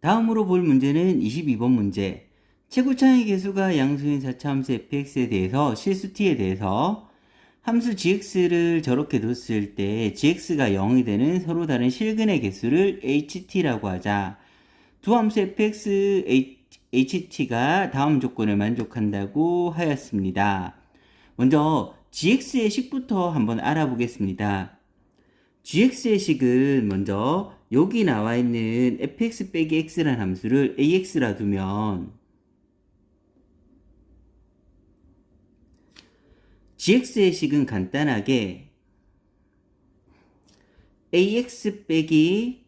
다음으로 볼 문제는 22번 문제. 최고차의 개수가 양수인 4차 함수 fx에 대해서 실수 t에 대해서 함수 gx를 저렇게 뒀을 때 gx가 0이 되는 서로 다른 실근의 개수를 ht라고 하자. 두 함수 fx, ht가 다음 조건을 만족한다고 하였습니다. 먼저 gx의 식부터 한번 알아보겠습니다. gx의 식은 먼저 여기 나와 있는 fx 빼기 x라는 함수를 ax라 두면 gx의 식은 간단하게 ax 빼기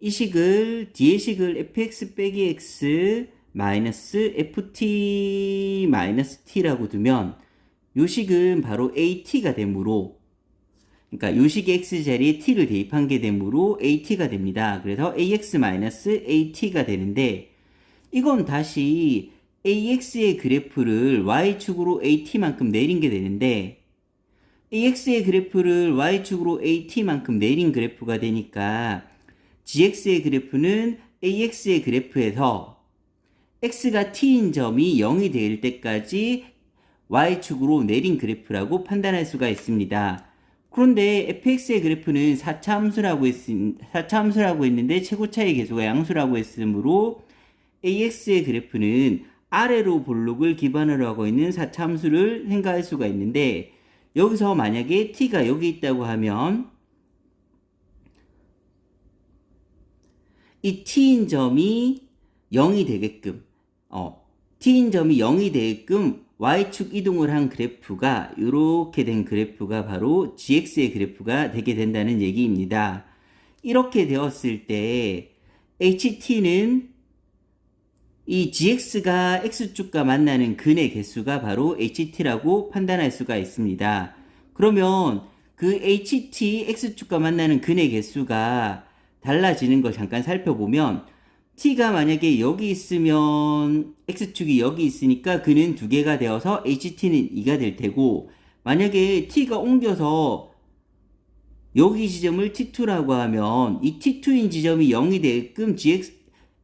이 식을 뒤의 식을 fx 빼기 x 마이너스 ft 마이너스 t라고 두면 요 식은 바로 at가 되므로 그러니까 요식의 x 자리에 t를 대입한 게 되므로 at가 됩니다. 그래서 ax-at가 되는데 이건 다시 ax의 그래프를 y축으로 at만큼 내린 게 되는데 ax의 그래프를 y축으로 at만큼 내린 그래프가 되니까 gx의 그래프는 ax의 그래프에서 x가 t인 점이 0이 될 때까지 y축으로 내린 그래프라고 판단할 수가 있습니다. 그런데 fx의 그래프는 4차 함수라고 했, 4차 함수라고 했는데 최고차의 개수가 양수라고 했으므로 ax의 그래프는 아래로 볼록을 기반으로 하고 있는 4차 함수를 생각할 수가 있는데 여기서 만약에 t가 여기 있다고 하면 이 t인 점이 0이 되게끔 어, t인 점이 0이 되게끔 y축 이동을 한 그래프가 이렇게 된 그래프가 바로 gx의 그래프가 되게 된다는 얘기입니다. 이렇게 되었을 때 ht는 이 gx가 x축과 만나는 근의 개수가 바로 ht라고 판단할 수가 있습니다. 그러면 그 ht x축과 만나는 근의 개수가 달라지는 걸 잠깐 살펴보면 t가 만약에 여기 있으면 x축이 여기 있으니까 그는 두 개가 되어서 ht는 2가 될 테고 만약에 t가 옮겨서 여기 지점을 t2라고 하면 이 t2인 지점이 0이 되게끔 gx,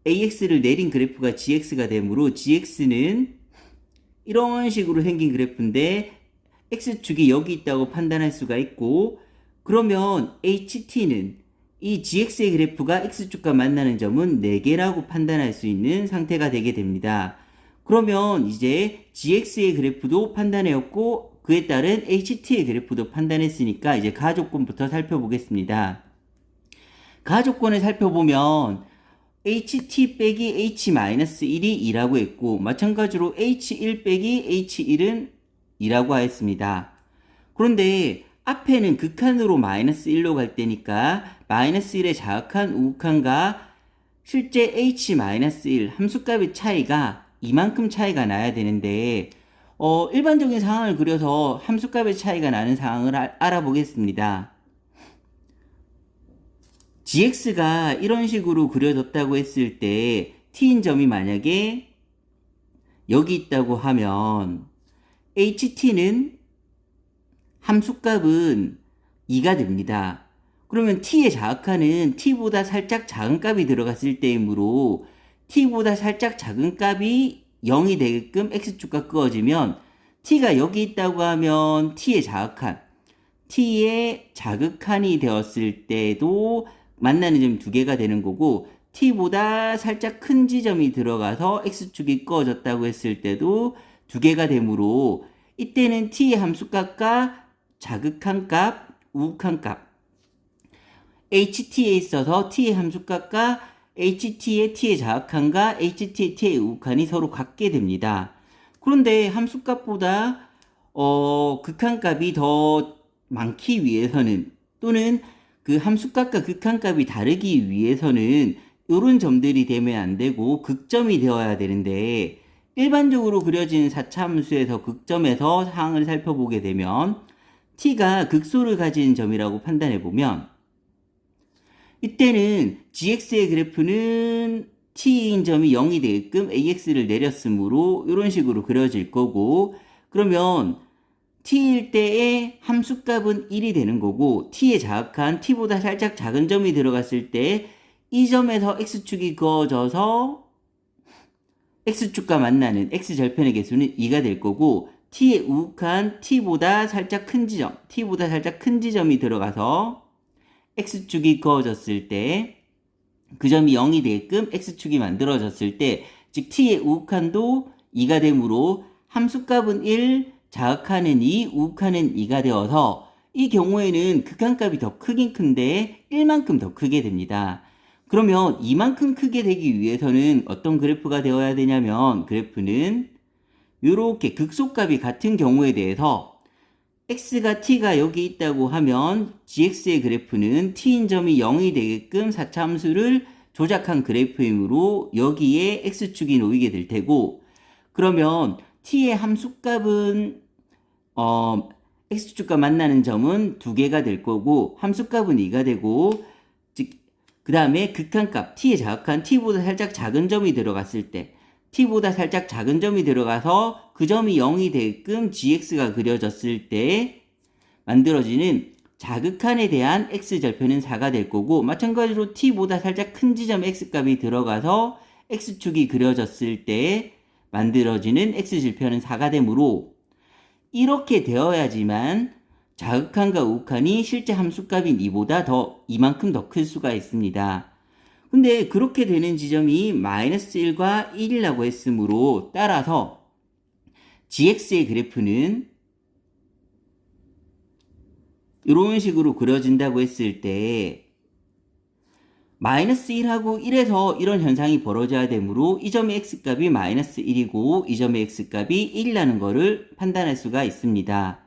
ax를 내린 그래프가 gx가 되므로 gx는 이런 식으로 생긴 그래프인데 x축이 여기 있다고 판단할 수가 있고 그러면 ht는 이 gx의 그래프가 x축과 만나는 점은 4개라고 판단할 수 있는 상태가 되게 됩니다. 그러면 이제 gx의 그래프도 판단해왔고 그에 따른 ht의 그래프도 판단했으니까 이제 가조건부터 살펴보겠습니다. 가조건을 살펴보면 ht 빼기 h-1이 2라고 했고 마찬가지로 h1 빼기 h1은 2라고 하였습니다. 그런데 앞에는 극한으로 마이너스 1로 갈 때니까 마이너스 1의 자극한 우극한과 실제 h-1 함수값의 차이가 이만큼 차이가 나야 되는데 어, 일반적인 상황을 그려서 함수값의 차이가 나는 상황을 아, 알아보겠습니다. gx가 이런 식으로 그려졌다고 했을 때 t인 점이 만약에 여기 있다고 하면 ht는 함수값은 2가 됩니다. 그러면 t의 자극하는 t보다 살짝 작은 값이 들어갔을 때이므로 t보다 살짝 작은 값이 0이 되게끔 x축과 끄어지면 t가 여기 있다고 하면 t의 자극한 t의 자극한이 되었을 때도 만나는 점이 두 개가 되는 거고 t보다 살짝 큰 지점이 들어가서 x축이 꺼졌다고 했을 때도 두 개가 되므로 이때는 t의 함수값과 자극한 값, 우극한 값 ht에 있어서 t의 함수값과 ht의 t의 자극한과 ht의 t의 우극한이 서로 같게 됩니다. 그런데 함수값보다 어, 극한값이 더 많기 위해서는 또는 그 함수값과 극한값이 다르기 위해서는 이런 점들이 되면 안 되고 극점이 되어야 되는데 일반적으로 그려진 4차 함수에서 극점에서 상황을 살펴보게 되면 t가 극소를 가진 점이라고 판단해 보면 이때는 gx의 그래프는 t인 점이 0이 되게끔 ax를 내렸으므로 이런 식으로 그려질 거고 그러면 t일 때의 함수값은 1이 되는 거고 t에 자극한 t보다 살짝 작은 점이 들어갔을 때 이 점에서 x축이 그어져서 x축과 만나는 x절편의 개수는 2가 될 거고 t의 우욱한 t보다 살짝 큰 지점, t보다 살짝 큰 지점이 들어가서 x축이 그어졌을 때 그 점이 0이 되게끔 x축이 만들어졌을 때 즉 t의 우욱한도 2가 되므로 함수값은 1, 자극하는 2, 우욱하는 2가 되어서 이 경우에는 극한값이 더 크긴 큰데 1만큼 더 크게 됩니다. 그러면 이만큼 크게 되기 위해서는 어떤 그래프가 되어야 되냐면 그래프는 이렇게 극소값이 같은 경우에 대해서 x가 t가 여기 있다고 하면 gx의 그래프는 t인 점이 0이 되게끔 4차 함수를 조작한 그래프이므로 여기에 x축이 놓이게 될 테고 그러면 t의 함수값은 어 x축과 만나는 점은 두 개가 될 거고 함수값은 2가 되고 즉 그 다음에 극한값 t의 자극한 t보다 살짝 작은 점이 들어갔을 때 t보다 살짝 작은 점이 들어가서 그 점이 0이 되게끔 gx가 그려졌을 때 만들어지는 자극한에 대한 x절편은 4가 될 거고 마찬가지로 t보다 살짝 큰 지점 x값이 들어가서 x축이 그려졌을 때 만들어지는 x절편은 4가 되므로 이렇게 되어야지만 자극한과 우극한이 실제 함수값인 2보다 더 이만큼 더 클 수가 있습니다. 근데 그렇게 되는 지점이 마이너스 1과 1이라고 했으므로 따라서 gx의 그래프는 이런 식으로 그려진다고 했을 때 마이너스 1하고 1에서 이런 현상이 벌어져야 되므로 이 점의 x값이 마이너스 1이고 이 점의 x값이 1이라는 것을 판단할 수가 있습니다.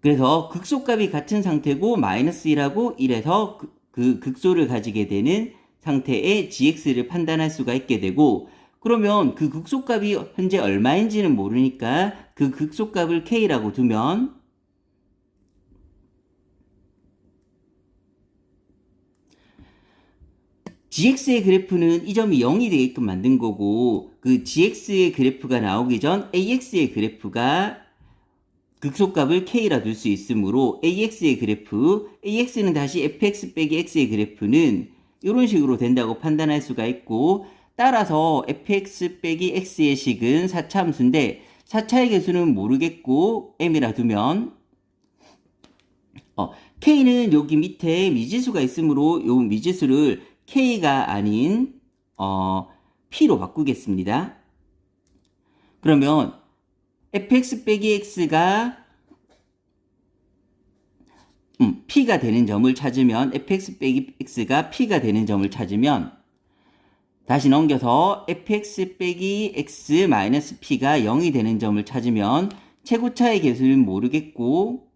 그래서 극소값이 같은 상태고 마이너스 1하고 1에서 그, 그 극소를 가지게 되는 상태의 gx를 판단할 수가 있게 되고 그러면 그 극소값이 현재 얼마인지는 모르니까 그 극소값을 k라고 두면 gx의 그래프는 이 점이 0이 되게끔 만든 거고 그 gx의 그래프가 나오기 전 ax의 그래프가 극소값을 k라 둘 수 있으므로 ax의 그래프 ax는 다시 fx 빼기 x의 그래프는 이런 식으로 된다고 판단할 수가 있고 따라서 fx 빼기 x의 식은 4차 함수인데 4차의 개수는 모르겠고 m이라 두면 어, k는 여기 밑에 미지수가 있으므로 요 미지수를 k가 아닌 어, p로 바꾸겠습니다. 그러면 fx 빼기 x가 음, p가 되는 점을 찾으면 fx 빼기 x가 p가 되는 점을 찾으면 다시 넘겨서 fx 빼기 x 마이너스 p가 0이 되는 점을 찾으면 최고차의 개수는 모르겠고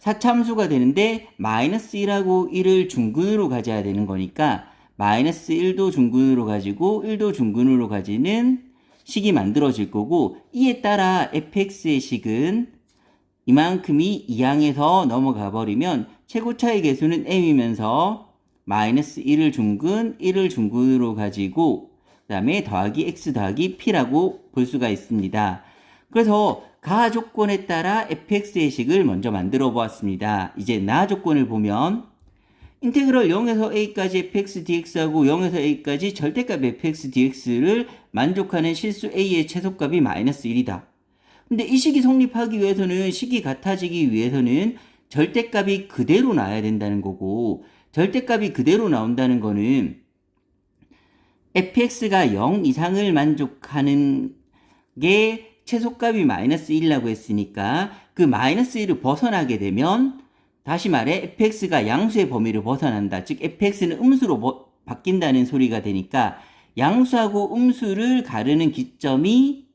4참수가 되는데 마이너스 1하고 1을 중근으로 가져야 되는 거니까 마이너스 1도 중근으로 가지고 1도 중근으로 가지는 식이 만들어질 거고 이에 따라 fx의 식은 이만큼이 2항에서 넘어가 버리면 최고차의 개수는 m이면서 마이너스 1을 중근, 1을 중근으로 가지고 그 다음에 더하기 x 더하기 p라고 볼 수가 있습니다. 그래서 가 조건에 따라 fx의 식을 먼저 만들어 보았습니다. 이제 나 조건을 보면 인테그럴 0에서 a까지 fx dx하고 0에서 a까지 절대값 fx dx를 만족하는 실수 a의 최소값이 마이너스 1이다. 근데 이 식이 성립하기 위해서는 식이 같아지기 위해서는 절대값이 그대로 나와야 된다는 거고 절대값이 그대로 나온다는 거는 fx가 0 이상을 만족하는 게 최소값이 마이너스 1이라고 했으니까 그 마이너스 1을 벗어나게 되면 다시 말해 fx가 양수의 범위를 벗어난다. 즉 fx는 음수로 버, 바뀐다는 소리가 되니까 양수하고 음수를 가르는 기점이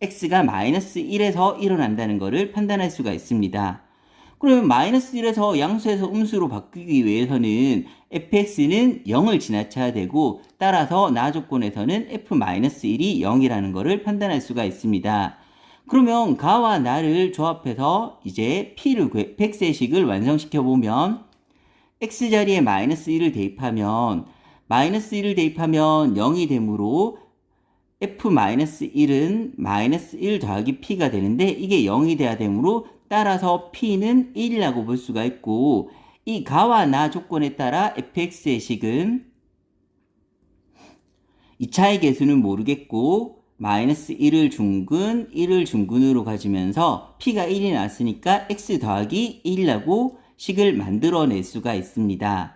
x가 마이너스 1에서 일어난다는 것을 판단할 수가 있습니다. 그러면 마이너스 1에서 양수에서 음수로 바뀌기 위해서는 fx는 0을 지나쳐야 되고 따라서 나 조건에서는 f-1이 0이라는 것을 판단할 수가 있습니다. 그러면 가와 나를 조합해서 이제 p를 팩세식을 완성시켜 보면 x 자리에 마이너스 1을 대입하면 마이너스 1을 대입하면 0이 되므로 f-1은 마이너스 1 더하기 p가 되는데 이게 0이 돼야 되므로 따라서 p는 1이라고 볼 수가 있고 이 가와 나 조건에 따라 fx의 식은 2차의 개수는 모르겠고 마이너스 1을 중근, 1을 중근으로 가지면서 p가 1이 나왔으니까 x 더하기 1이라고 식을 만들어낼 수가 있습니다.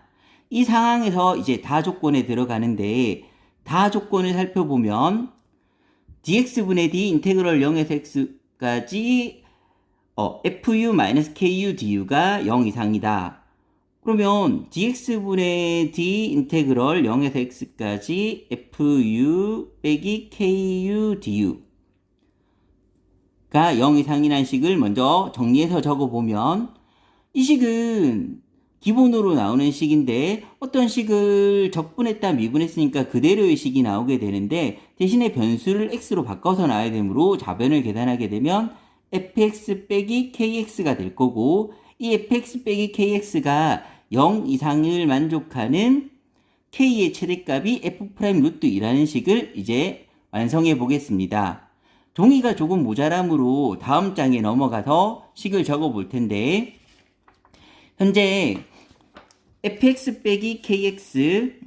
이 상황에서 이제 다 조건에 들어가는데 다 조건을 살펴보면 dx분의 d 인테그럴 0에서 x까지 어, fu-ku du가 0 이상이다. 그러면 dx분의 d 인테그럴 0에서 x까지 fu 빼기 ku du가 0 이상이라는 식을 먼저 정리해서 적어보면 이 식은 기본으로 나오는 식인데 어떤 식을 적분했다 미분했으니까 그대로의 식이 나오게 되는데 대신에 변수를 x로 바꿔서 나와야 되므로 좌변을 계산하게 되면 fx 빼기 kx가 될 거고 이 fx 빼기 kx가 0 이상을 만족하는 k의 최대값이 f 프라임 루트 2라는 식을 이제 완성해 보겠습니다. 종이가 조금 모자람으로 다음 장에 넘어가서 식을 적어 볼 텐데 현재 fx 빼기 kx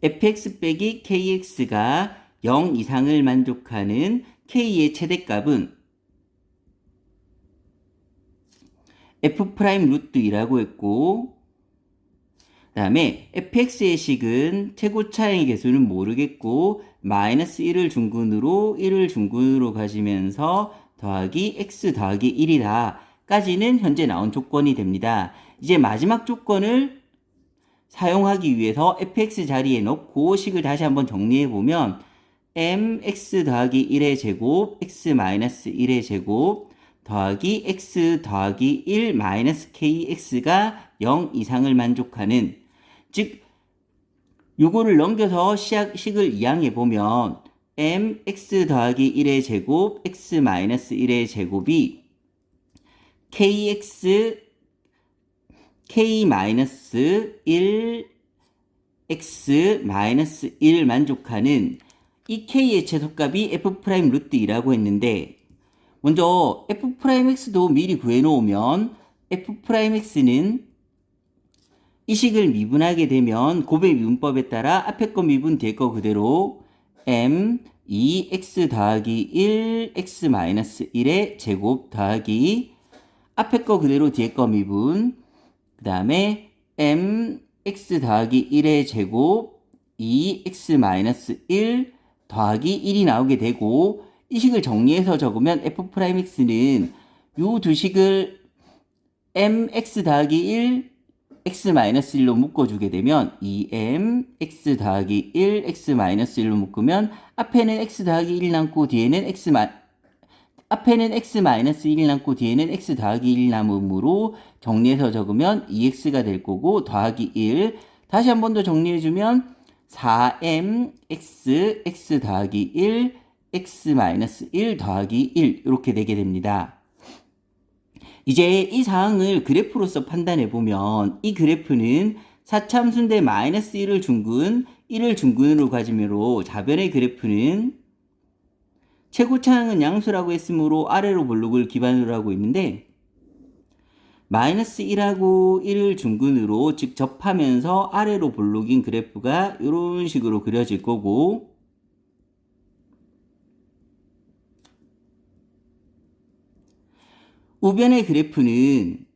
fx 빼기 kx가 0 이상을 만족하는 k의 최대값은 f 프라임 루트 2라고 했고 그 다음에 fx의 식은 최고차의 개수는 모르겠고 마이너스 1을 중근으로 1을 중근으로 가지면서 더하기 x 더하기 1이다 까지는 현재 나온 조건이 됩니다. 이제 마지막 조건을 사용하기 위해서 fx 자리에 넣고 식을 다시 한번 정리해 보면 mx 더하기 1의 제곱 x 마이너스 1의 제곱 더하기 x 더하기 1 마이너스 kx가 0 이상을 만족하는 즉 요거를 넘겨서 시작, 식을 이항해 보면 mx 더하기 1의 제곱 x 마이너스 1의 제곱이 kx k 마이너스 1 x 마이너스 1 만족하는 이 k의 최소값이 f 프라임 루트 2라고 했는데 먼저 f 프라임 x도 미리 구해 놓으면 f 프라임 x는 이 식을 미분하게 되면 곱의 미분법에 따라 앞에 거 미분 뒤에 거 그대로 m 2x 더하기 1 x 마이너스 1의 제곱 더하기 앞에 거 그대로 뒤에 거 미분 그 다음에 m x 더하기 1의 제곱 2x 마이너스 1 더하기 1이 나오게 되고 이 식을 정리해서 적으면 f 프라임 x는 요 두 식을 mx 더하기 1 x 마이너스 1로 묶어주게 되면 2m x 더하기 1 x 마이너스 1로 묶으면 앞에는 x 더하기 1 남고 뒤에는 x 마 앞에는 x 마이너스 1 남고 뒤에는 x 더하기 1 남음으로 정리해서 적으면 2x가 될 거고 더하기 1 다시 한 번 더 정리해주면 4m x x 더하기 1 x 마이너스 1 더하기 1 이렇게 되게 됩니다. 이제 이 사항을 그래프로서 판단해 보면 이 그래프는 사참수인데 마이너스 1을 중근, 1을 중근으로 가지므로 좌변의 그래프는 최고차항은 양수라고 했으므로 아래로 볼록을 기반으로 하고 있는데 마이너스 1하고 1을 중근으로 즉 접하면서 아래로 볼록인 그래프가 이런 식으로 그려질 거고 우변의 그래프는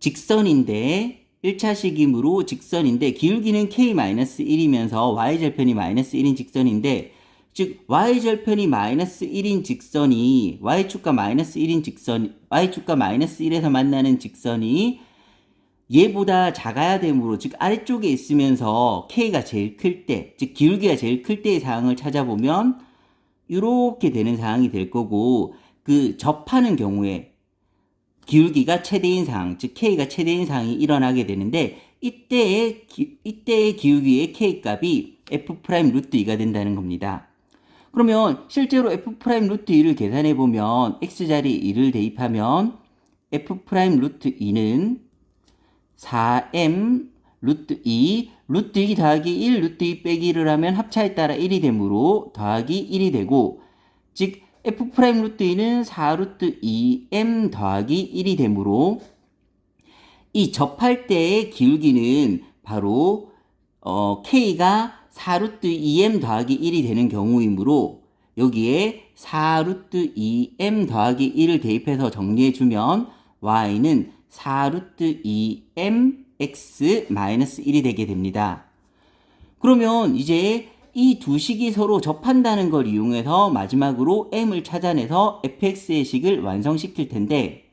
직선인데 1차식이므로 직선인데 기울기는 k-1이면서 y절편이 마이너스 1인 직선인데 즉 y절편이 마이너스 1인 직선이 y축과 마이너스 1인 직선 y축과 마이너스 1에서 만나는 직선이 얘보다 작아야 되므로 즉 아래쪽에 있으면서 k가 제일 클 때 즉 기울기가 제일 클 때의 상황을 찾아보면 이렇게 되는 상황이 될 거고 그 접하는 경우에 기울기가 최대인 상황, 즉 K가 최대인 상황이 일어나게 되는데 이때의 기, 이때의 기울기의 K 값이 F 프라임 루트 2가 된다는 겁니다. 그러면 실제로 F 프라임 루트 2를 계산해 보면 X 자리 2를 대입하면 F 프라임 루트 2는 4M 루트 2 루트 2 더하기 1 루트 2 빼기 1을 하면 합차에 따라 1이 되므로 더하기 1이 되고 즉 f 프라임 루트 2는 4 루트 2m 더하기 1이 되므로 이 접할 때의 기울기는 바로 어, K가 4 루트 2M 더하기 1이 되는 경우이므로 여기에 4 루트 2M 더하기 1을 대입해서 정리해주면 Y는 4 루트 2M X 마이너스 1이 되게 됩니다. 그러면 이제 이 두 식이 서로 접한다는 걸 이용해서 마지막으로 m을 찾아내서 fx의 식을 완성시킬 텐데,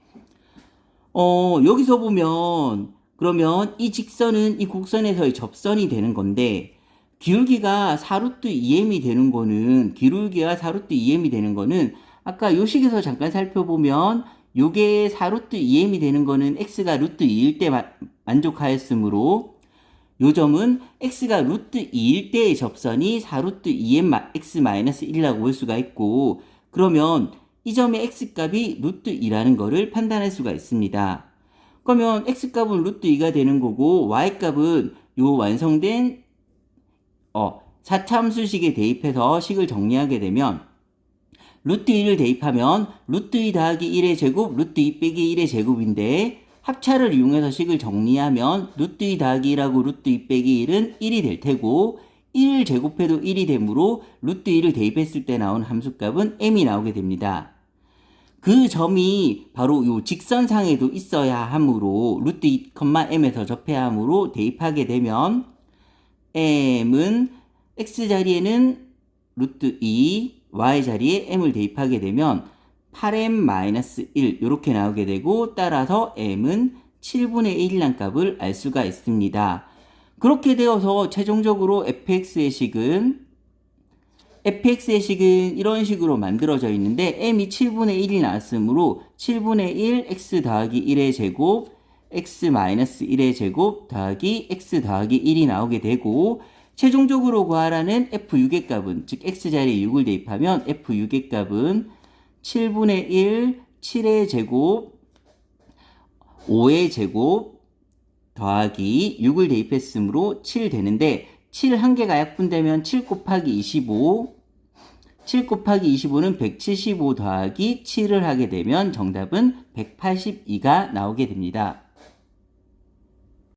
어, 여기서 보면, 그러면 이 직선은 이 곡선에서의 접선이 되는 건데, 기울기가 4루트 2m이 되는 거는, 기울기가 4루트 2m이 되는 거는, 아까 요 식에서 잠깐 살펴보면, 요게 4루트 2m이 되는 거는 x가 루트 2일 때 마- 만족하였으므로, 요 점은 x가 루트 2일 때의 접선이 4루트 2m x 1이라고 볼 수가 있고 그러면 이 점의 x 값이 루트 2라는 거를 판단할 수가 있습니다. 그러면 x 값은 루트 2가 되는 거고 y 값은 요 완성된 어, 4참수식에 대입해서 식을 정리하게 되면 루트 2를 대입하면 루트 2 더하기 1의 제곱 루트 2 빼기 1의 제곱인데 합차를 이용해서 식을 정리하면 루트 2 더하기 1하고 루트 2 빼기 1은 1이 될 테고 1을 제곱해도 1이 되므로 루트 2를 대입했을 때 나온 함수값은 m이 나오게 됩니다. 그 점이 바로 요 직선상에도 있어야 하므로 루트 2,m에서 접해야 하므로 대입하게 되면 m은 x 자리에는 루트 2, y 자리에 m을 대입하게 되면 8m-1 이렇게 나오게 되고 따라서 m은 7분의 1이란 값을 알 수가 있습니다. 그렇게 되어서 최종적으로 fx의 식은 fx의 식은 이런 식으로 만들어져 있는데 m이 7분의 1이 나왔으므로 7분의 1 x 더하기 1의 제곱 x 마이너스 1의 제곱 더하기 x 더하기 1이 나오게 되고 최종적으로 구하라는 f6의 값은 즉 x자리에 6을 대입하면 f6의 값은 7분의 1 7의 제곱 5의 제곱 더하기 6을 대입했으므로 7 되는데 7 한 개가 약분되면 7 곱하기 25 7 곱하기 25는 175 더하기 7을 하게 되면 정답은 182가 나오게 됩니다.